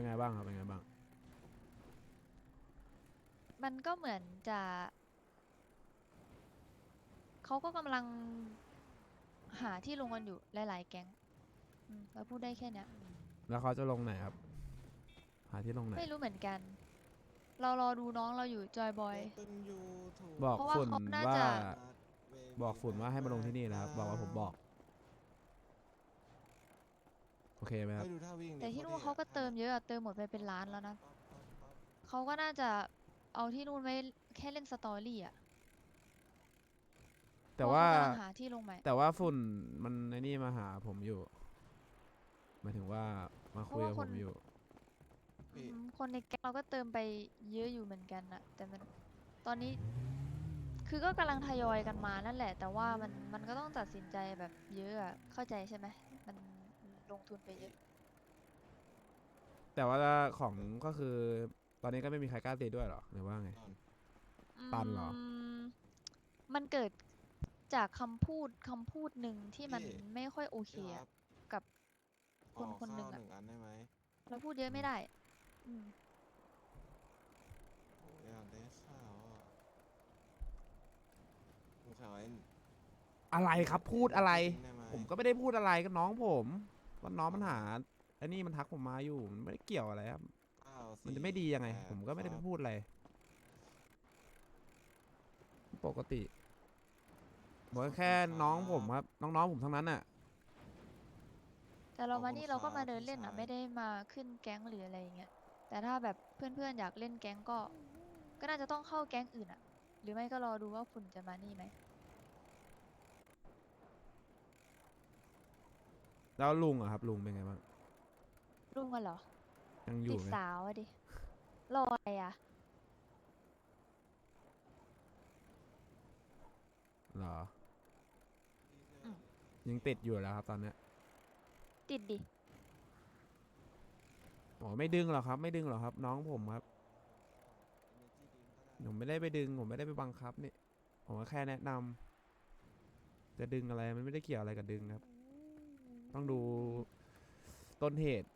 เป็นไงบ้างครับ เป็นไงบ้าง มันก็เหมือนจะ เขาก็กำลังหาที่ลงกันอยู่หลายๆแก๊งอืมเราพูดได้แค่เนี้ย แล้วเขาจะลงไหนครับ หาที่ลงไหน ไม่รู้เหมือนกัน เรารอดูน้องเราอยู่จอยบอย บอกเพราะว่าฝุ่นเขาน่าว่า จะ บอกฝุ่นว่าให้มาลงที่นี่นะครับ บอกว่าผมบอก โอเคไหมครับให้ดูท่าวิ่งดิแต่ที่นู่นท่เขาก็เติมเยอะอะเติมหมดไปเป็นล้านแล้วนะเขาก็น่าจะเอาที่นู่นไว้แค่เล่นสตอรี่อะแต่ว่า เพระเขกำลังหาที่ลงใหม่ แต่ว่าฝุ่นมันในนี่มาหาผมอยู่หมายถึงว่ามาคุยกับเพผราะว่าคน มอยู่อืมคนในแก๊งเราก็เติมไปเยอะอยู่เหมือนกันนะแต่มันตอนนี้คือก็กำลังทยอยกันมานั่นแหละ แต่ว่ามันมันก็ต้องตัดสินใจแบบเยอะอะเข้าใจใช่ไหมมัน ลงทุนไปเยอะแต่ว่าของก็คือ ตอนนี้ก็ไม่มีใครกล้าตีด้วยเหรอหรือว่าไง ตันเหรอมมันเกิดจากคำพูดคำพูดหนึ่งที่มันพี่ ไม่ค่อยโอเคพี่อะรับกับขคนอคนหนึ่งข้าวอะ หนึ่งอันได้ไหมเราพูดเยอะไม่ได้ อืมโอ้ยอยากได้ข้าวอะผมขอไอ้อะไรครับพูดอะไร ได้ไหมผมก็ไม่ได้พูดอะไรกับน้องผม ว่าน้องมันหาไอ้นี่มันทักผมมาอยู่มันไม่ได้เกี่ยวอะไรครับข้าวมันจะไม่ดียังไงแปผมก็ไม่ได้คไปรับพูดอะไร ปกติบอกว่าแค่น้องผมครับ น้องๆผมทั้งนั้นอะ แต่เราขอบมาคุณนี่เราก็ครับมาเดินพี่เล่นอะชายไม่ได้มาขึ้นแก๊งหรืออะไรอย่างเงี้ย แต่ถ้าแบบเพื่อนๆอยากเล่นแก๊งก็ ก็น่าจะต้องเข้าแก๊งอื่นอะหรือไม่ก็รอดูว่าฝุ่นจะมานี่ไหม แล้วลุงอะครับลุงเป็นไงบ้างรุ่งกันเหรอ ยังอติยู่ดไหมสาวอะดิ รออะไรอะเหรออืมยังติดอยู่แล้วครับตอนเนี้ยติดดิ อ๋อไม่ดึงหรอกครับ ไม่ดึงหรอกครับ น้องผมครับผมไม่ได้ไปดึงผมไม่ได้ไปบังคับนี่ผมก็แค่แนะนำจะดึงอะไรมันไม่ได้เกี่ยวอะไรกับดึงครับ ต้องดูต้นเหตุ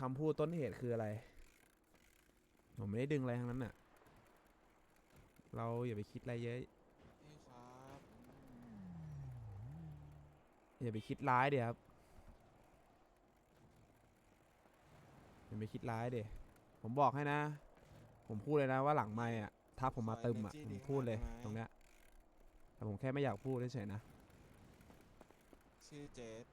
คำพูดต้นเหตุคืออะไร ผมไม่ได้ดึงอะไรทั้งนั้นน่ะ เราอย่าไปคิดอะไรเยอะพี่ครับอย่าไปคิดร้ายเดี๋ยวครับอย่าไปคิดร้ายเดี๋ยวผมบอกให้นะ ผมพูดเลยนะว่าหลังไม่อะถ้าผมมาตึมอะผมพูดเลยตรงเนี้ยแต่ผมแค่ไม่อยากพูดเฉยๆนะ ชื่อเจส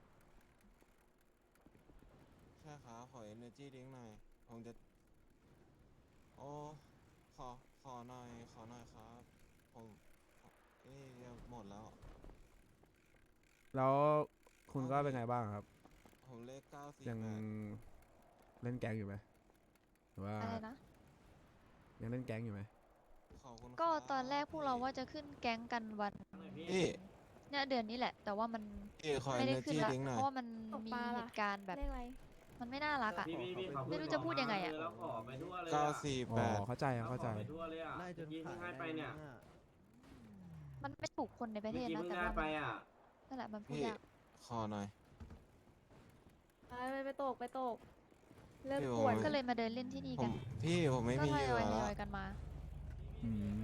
ใช่ครับขอ energy drink หน่อย ผมจะ โอ้ขอขอหน่อย ขอหน่อยครับ ผมนี่จะหมดแล้ว แล้วคุณก็เป็นไงบ้างครับ ผมเลขเก้าสี่ยังแปดเล่นแก๊งอยู่ไหมหรือว่าอะไรนะ ยังเล่นแก๊งอยู่ไหมขอบคุณก็ครับตอนแรกพวกเราว่าจะขึ้นแก๊งกันวันพี่เนี่ยเดือนนี้แหละ แต่ว่ามันพี่ขอไม่ได้ขึ้น energy ละ drink หน่อยเพราะว่ามันตกมีปลาเหล่ะตุการณ์แบบเลขอะไร มันไม่น่ารักอะ พี่พี่พี่เขาไม่รู้จะพูดยังไงอะ แล้วขอไปทั่วเลยเก้าอะสี่อ๋แปอดเข้าใจครับเข้าใจขอไปทั่วเลยอะไล่จนเมื่อกี้ขาเพิ่งให้ไปเนี่ยมันไม่ถูกคนในประเทเมื่อศกี้นะเพิ่งแต่ให้ว่าไปอะนั่นแหละมันพูดพี่ยากขอหน่อย ไปไปไปตกไปตก เลิกพี่กโอ้วนยก็เลยมาเดินเล่นที่นี่ผกัมนพี่ผมไม่ก็มีทเหยยื่ออยทแล้วยอยกันมา อืม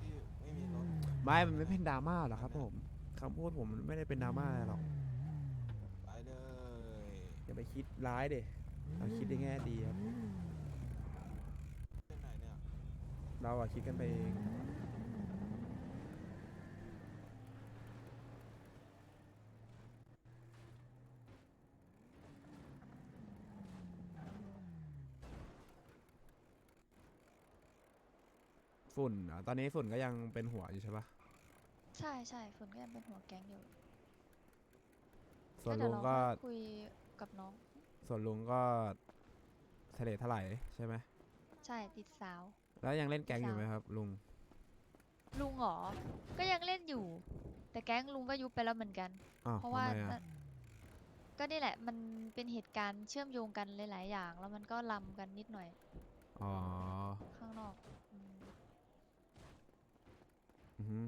พี่ไม่มีรถไม่มันไม่เป็นดราม่าหรอกครับผม คำพูดผมมันไม่ได้เป็นดราม่าอะไรหรอก ไปเลยอย่าไปคิดร้ายเด็เราคิดในแง่ดีครับเป็นไหนเนี่ยเราอะคิดกันไปเองฝุ่นเหรอตอนนี้ฝุ่นก็ยังเป็นหัวอยู่ใช่ปะ ใช่ใช่ฝนก็ยังเป็นหัวแก๊งอยู่ส่วนเดี๋ลุยงเราก็ค่อยคุยกับน้อง ส่วนลุงก็ทะเลทลายใช่ไหมใช่ติดสาว แล้วยังเล่นแก๊งอยู่ไหมครับ ลุงลุงเหรอ ก็ยังเล่นอยู่ แต่แก๊งลุงก็ยุบไปแล้วเหมือนกัน อ้าวเพราะทำว่าไมนั่อะนก็นี่แหละมันเป็นเหตุการณ์เชื่อมโยงกันหลาย ๆ อย่าง แล้วมันก็ลำกันนิดหน่อยอ๋อข้างนอกอืมอือหือ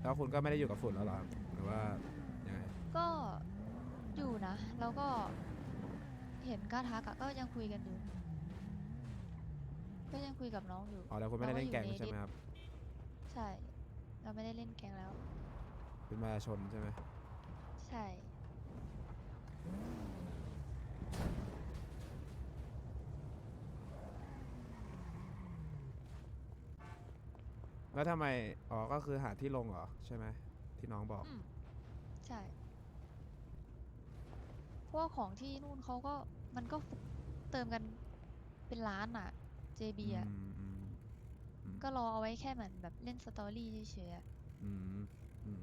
แล้วคุณก็ไม่ได้อยู่กับฝุ่นแล้วเหรอหรือว่ายังไงก็อยู่นะ แล้วก็เห็นกล้าทักอะก็ยังคุยกันอยู่ ก็ยังคุยกับน้องอยู่ อ๋อแล้วคุณไม่ได้เล่นแกงเราก็อยู่ในใช่ไหมครับใช่ เราไม่ได้เล่นแกงแล้ว เป็นประชาชนใช่ไหมใช่ แล้วทำไม อ๋อ ก็คือหาที่ลงเหรอ ใช่ไหม ที่น้องบอก อืมใช่เพราะว่าของที่นู่นเขาก็มันก็เติมกันเป็นล้านอะ JB อะอืมอืมอืมก็รอเอาไว้แค่เหมือนแบบเล่นสตอรี่เฉยๆอะ อืมอืม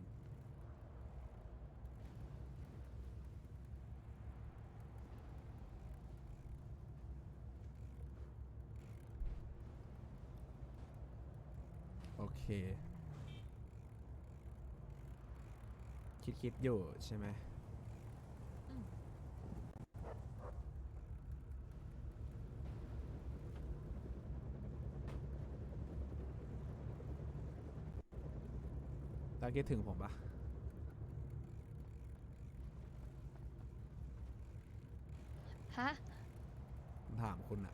โอ เค คิดคิดอยู่ใช่ไหมอืมแล้วคิดถึงผมปะฮะผมถามคุณอะ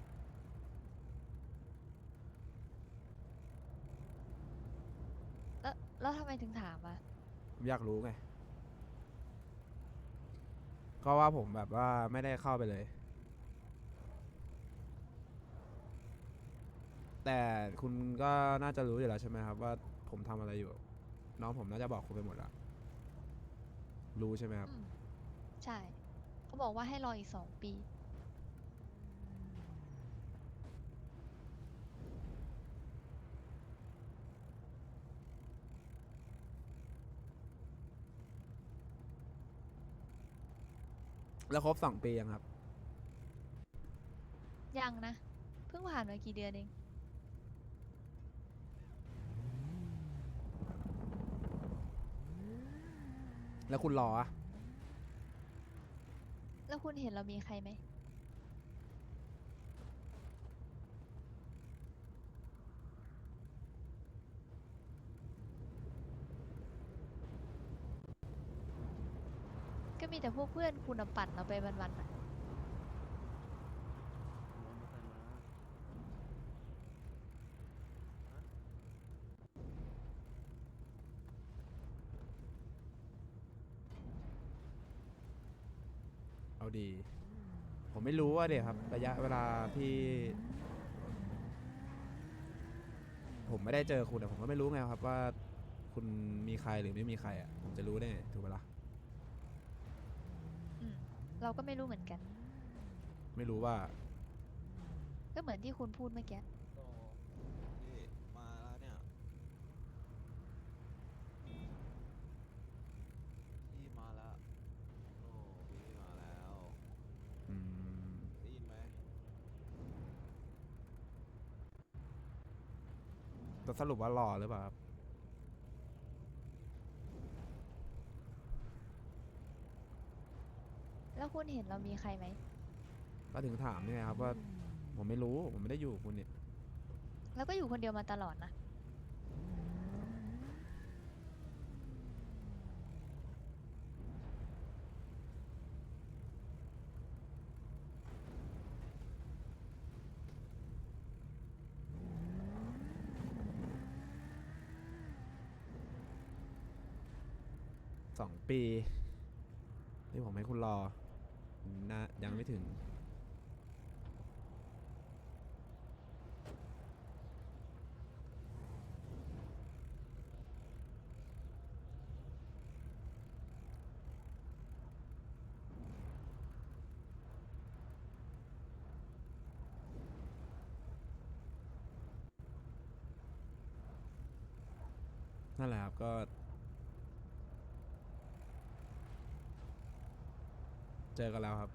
แล้วแล้วทำไมถึงถามอะผมอยากรู้ไง ก็ว่าผมแบบว่าไม่ได้เข้าไปเลย แต่คุณก็น่าจะรู้อยู่แล้วใช่ไหมครับ ว่าผมทำอะไรอยู่ น้องผมน่าจะบอกคุณไปหมดแล้วรู้ใช่ไหมครับ อืม ใช่ เขาบอกว่าให้รออีกสองปี แล้วครบสองปียังครับ ยังนะ เพิ่งผ่านมากี่เดือนเอง แล้วคุณรออะแล้วคุณเห็นเรามีใครไหม มีแต่พวกเพื่อนคุณน่ะปั่นเราไปวันๆอะเอาดี ผมไม่รู้ว่าเดี๋ยวครับ ระยะเวลาที่ ผมไม่ได้เจอคุณอะผมก็ไม่รู้ไงครับว่า คุณมีใครหรือไม่มีใครอะผมจะรู้ได้ไงถูกไหมล่ะ เราก็ไม่รู้เหมือนกัน ไม่รู้ว่า ก็เหมือนที่คุณพูดเมื่อกี้โตพี่มาแล้วเนี่ยพี่มาแล้วโอ้พี่มาแล้วอืมได้ยินไหมแต่สรุปว่ารอหรือเปล่าครับ แล้วคุณเห็นเรามีใครไหม ก็ถึงถามนี่ไงครับว่าผมไม่รู้ผมไม่ได้อยู่กับคุณเนี่ยแล้วก็อยู่คนเดียวมาตลอดนะ สองปี ที่ผมให้คุณรอ น่ายังไม่ถึง นั่นแหละครับก็ เจอกันแล้วครับ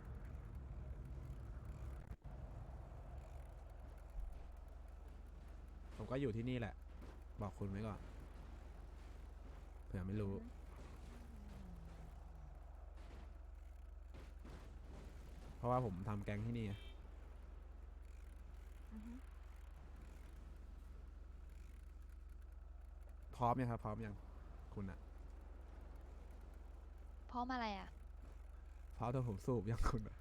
ผมก็อยู่ที่นี่แหละ บอกคุณไว้ก่อนเผื่อไม่รู้ เพราะว่าผมทำแกงที่นี่ไงพร้อมยังครับ พร้อมยังคคุณอะเพราะอะไรอะเพราะโดนผมสูบยังคุณอะ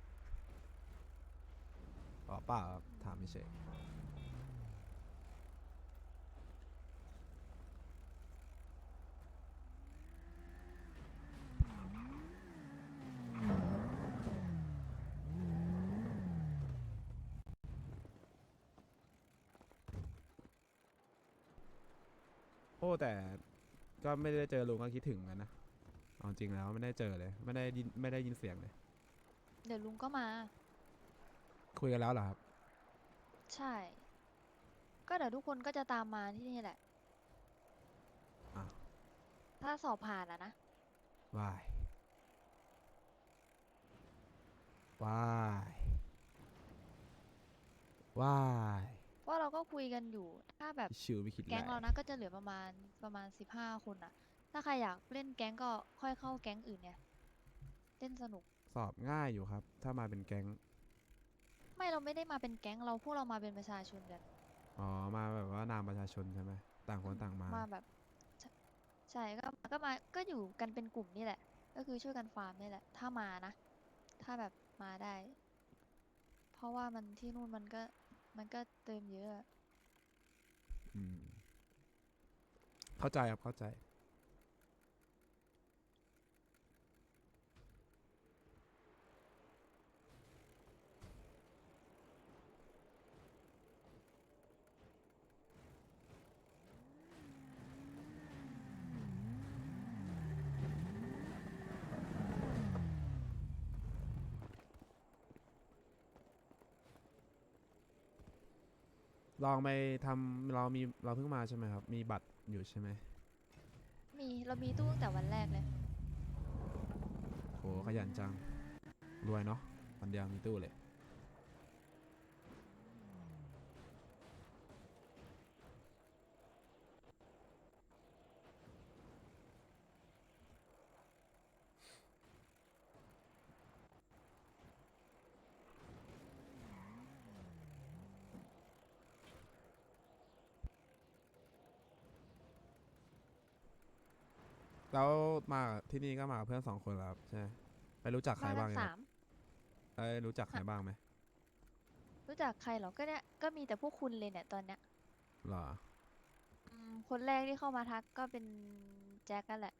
อ๋อเปล่าถามไม่เฉยโอ้แต่ก็ไม่ได้เจอลุงก็คิดถึงเหมือนกันนะ เอาจริงแล้วไม่ได้เจอเลย ไม่ได้ยินไม่ได้ยินเสียงเลย เดี๋ยวลุงก็มา คุยกันแล้วเหรอครับ ใช่ ก็เดี๋ยวทุกคนก็จะตามมาที่นี่แหละอ้าวถ้าสอบผ่านอะนะ วายวายวายเพราะเราก็คุยกันอยู่ ถ้าแบบชิวไม่คิดแก๊งแหเราละนะก็จะเหลือประมาณประมาณสิบห้าคนอะ ถ้าใครอยากเล่นแก๊งก็ค่อยเข้าแก๊งอื่นเนี่ยเล่นสนุก สอบง่ายอยู่ครับ ถ้ามาเป็นแก๊ง ไม่เราไม่ได้มาเป็นแก๊งเราพวกเรามาเป็นประชาชนกันอ๋อ มาแบบว่านามประชาชนใช่ไหมต่างคนต่างมา มาแบบ ใช่ใช่ก็ก็มาก็อยู่กันเป็นกลุ่มนี่แหละ ก็คือช่วยกันฟาร์มนี่แหละ ถ้ามานะ ถ้าแบบมาได้ เพราะว่ามันที่นู่นมันก็มันก็เติมเยอะอะอืม เข้าใจครับเข้าใจ ลองไปทำเรามีเราเพิ่งมาใช่ไหมครับ มีบัตรอยู่ใช่ไหมมีเรามีตู้ตั้งแต่วันแรกเลย โหขยันจัง รวยเนาะวันเดียวมีตู้เลย แล้วมาที่นี่ก็มากับเพื่อนสองคนแล้วครับใช่ไหมไปรู้จักใครมากับ้างนเนี่ยคสารับมเอ้ยรู้จักใครบ้างไหมรู้จักใครเหรอก็เนี่ยก็มีแต่พวกคุณเลยเนี่ยตอนเนี้ยเหรออืมคนแรกที่เข้ามาทักก็เป็นแจ็คนั่นแหละ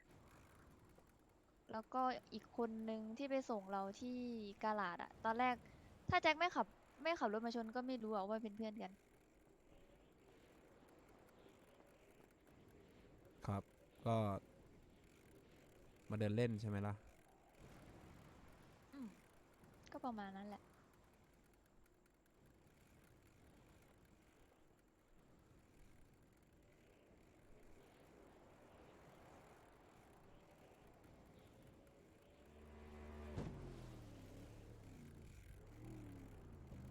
แล้วก็อีกคนนึงที่ไปส่งเราที่กาลาดอะตอนแรก ถ้าแจ็คไม่ขับ ไม่ขับรถมาชนก็ไม่รู้อะว่าเป็นเพื่อนกัน ครับ ก็ มาเดินเล่นใช่ไหมล่ะ อืมก็ประมาณนั้นแหละ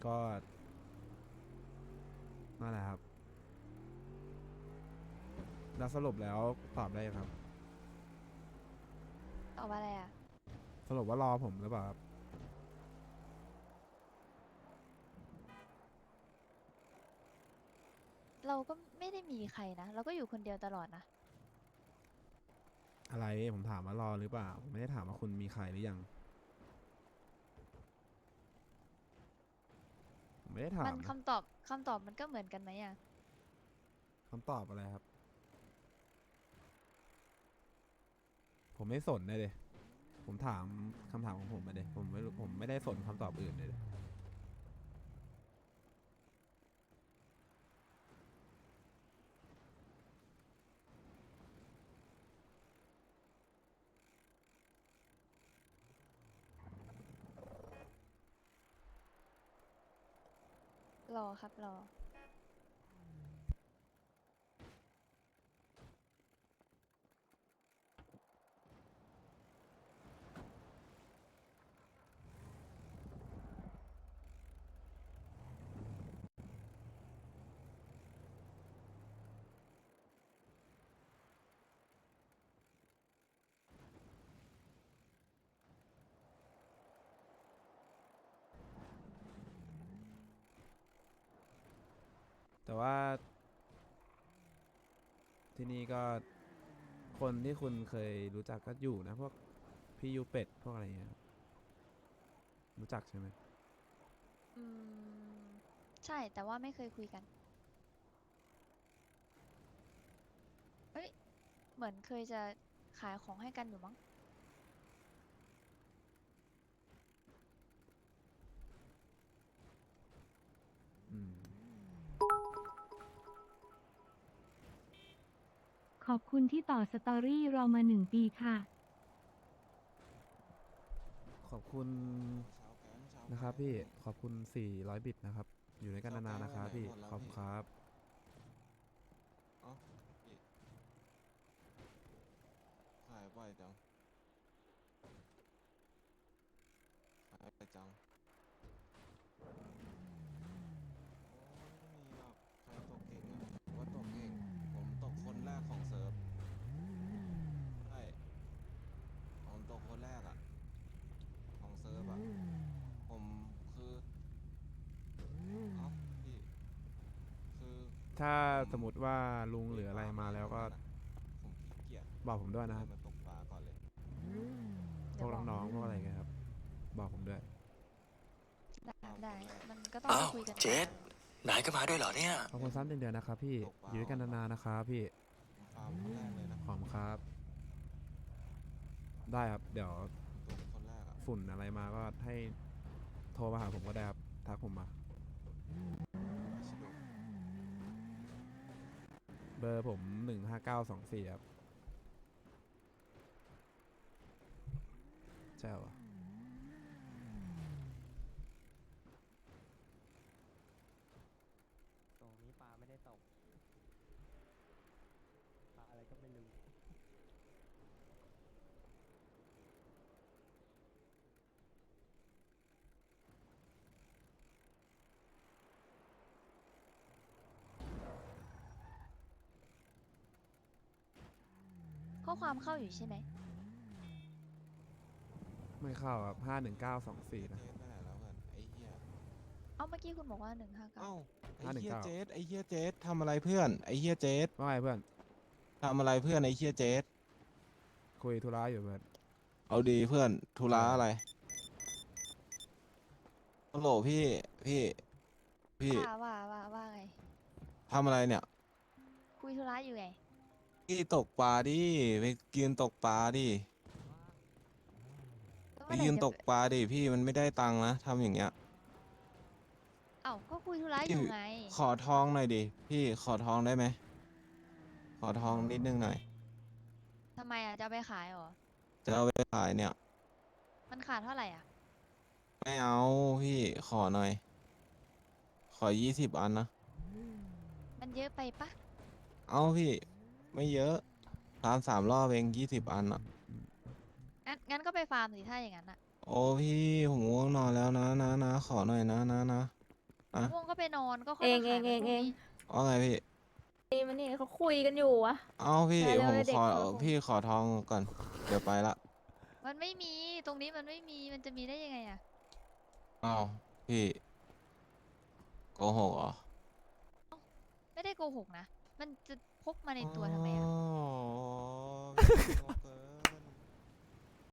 ก็นั่นแหละครับ แล้วสรุปแล้วตอบได้ยังครับต อบว่าอะไรอะสรุปว่ารอผมหรือเปล่าครับเราก็ไม่ได้มีใครนะ เราก็อยู่คนเดียวตลอดนะ อะไรผมถามว่ารอหรือเปล่าผมไม่ได้ถามว่าคุณมีใครหรือยังผมไม่ได้ถามัมนนะคำตอบคำตอบมันก็เหมือนกันไหมอะคำตอบอะไรครับ ผมไม่สนเลยเดยผมถามคำถามของผมมาเดยผมไม่ผมไม่ได้สนคำตอบอื่นเลยเดยรอครับรอ แต่ว่า ที่นี่ก็คนที่คุณเคยรู้จักก็อยู่นะ พวกพี่ยูเป็ดพวกอะไรเงี้ยครับรู้จักใช่ไหมอืม ใช่แต่ว่าไม่เคยคุยกัน เอ้ย เหมือนเคยจะขายของให้กันอยู่มั้ง ขอบคุณที่ต่อสตอรี่เรามาหนึ่งปีค่ะ ขอบคุณชาวแก๊งชาวนะครับแก๊งพี่ขอบคุณ 400 บิตนะครับ อยู่ด้วยกันนานๆนะครับพี่เข้าใกล้ขอบคุณครับเอ้าพี่หายไปจังหายไปจังโอ้ไม่มีหรอกใครตกเก่งอะผมว่าตกเก่ง ผมตกคนแรกของเซิร์ฟใช่ผมตกคนแรกอะของเซิร์ฟอะผมคือเอ้าพี่คือถ้าสมมติว่าลุงเหลืออะไรมาแล้วก็ผมขี้เกียจบอกผมด้วยนะครับ มาตกปลาก่อนเลย พวกน้องๆพวกอะไรเงี้ยครับ บอกผมด้วย ได้ได้ มันก็ต้องอ้าไปวคุยกันเจษนายก็มาด้วยเหรอเนี่ย ขอบคุณซ้ำเดือนๆนะครับพี่อยู่ด้วยกันนานๆนะครับพี่ ผมฟาร์มคนแรกเลยนะ ขอบคุณครับ ได้ครับ เดี๋ยว ฝุ่นอะไรมาก็ให้โทรมาหาผมก็ได้ครับ ทักผมมา เบอร์ผมหนึ่งห้าเก้าสองสี่ครับ ใช่เหรอ ตรงนี้ปลาไม่ได้ตก ปลาอะไรก็ไม่รู้ ข้ อความเข้าอยู่ใช่ไหมไม่เข้าครับห้าหนึ่งเก้าสองสี่นะ เจสไปไหนแล้วเพื่อนไอ้เหี้ยเอ้าเมื่อกี้คุณบอกว่าหนึ่งห้าเก้าเอ้าไอ้ห้าหนึ่งเหี้ยเก้าเจสไอ้เหี้ยเจสทำอะไรเพื่อนไอ้เหี้ยเจสว่าไงเพื่อน ทำอะไรเพื่อนไอ้เหี้ยเจสคุยธุระอยู่เพื่อน เอาดีเพื่อนธุระอะไรฮัลโหลพี่พี่ พี่ว่าว่าว่าว่าไงทำอะไรเนี่ย คุยธุระอยู่ไง พี่ตกปลาดิไปยืนตกปลาดิแล้วไปเมื่อไหร่ยืนจะตกปลาดิพี่มันไม่ได้ตังค์นะทำอย่างเงี้ย เอ้าก็คุยธุระอยู่พี่ไง ขอทองหน่อยดิพี่ขอทองได้ไหมขอทองนิดนึงหน่อยทำไมอะ จะเอาไปขายเหรอ จะเอาไปขายเนี่ย มันขาดเท่าไหร่อะ ไม่เอาพี่ขอหน่อย ขอยี่สิบอันนะมันเยอะไปปะเอาพี่ ไม่เยอะตามสามรอบเองยี่สิบอันอะงั้นงั้นก็ไปฟาร์มสิถ้าอย่างนั้นอะโอ้พี่ผมง่วงนอนแล้วนะนะนะขอหน่อยนะนะนะอะง่วงก็ไปนอนก็ค่อยเองมาเอขายงวัเอนงพรุ่เองนี้ว่าไงพี่นี่มันนี่เขาคุยกันอยู่วะเอาพี่ได้แล้วผมเด็กขอเขาคงพี่ขอทองก่อนเดี๋ยวไปละมันไม่มีตรงนี้มันไม่มีมันจะมีได้ยังไงอะเอาพี่โกหกเหรอไม่ได้โกหกนะมันจะ พกมาในตัวทำไมอะ อ๋อพี่โง่เกิน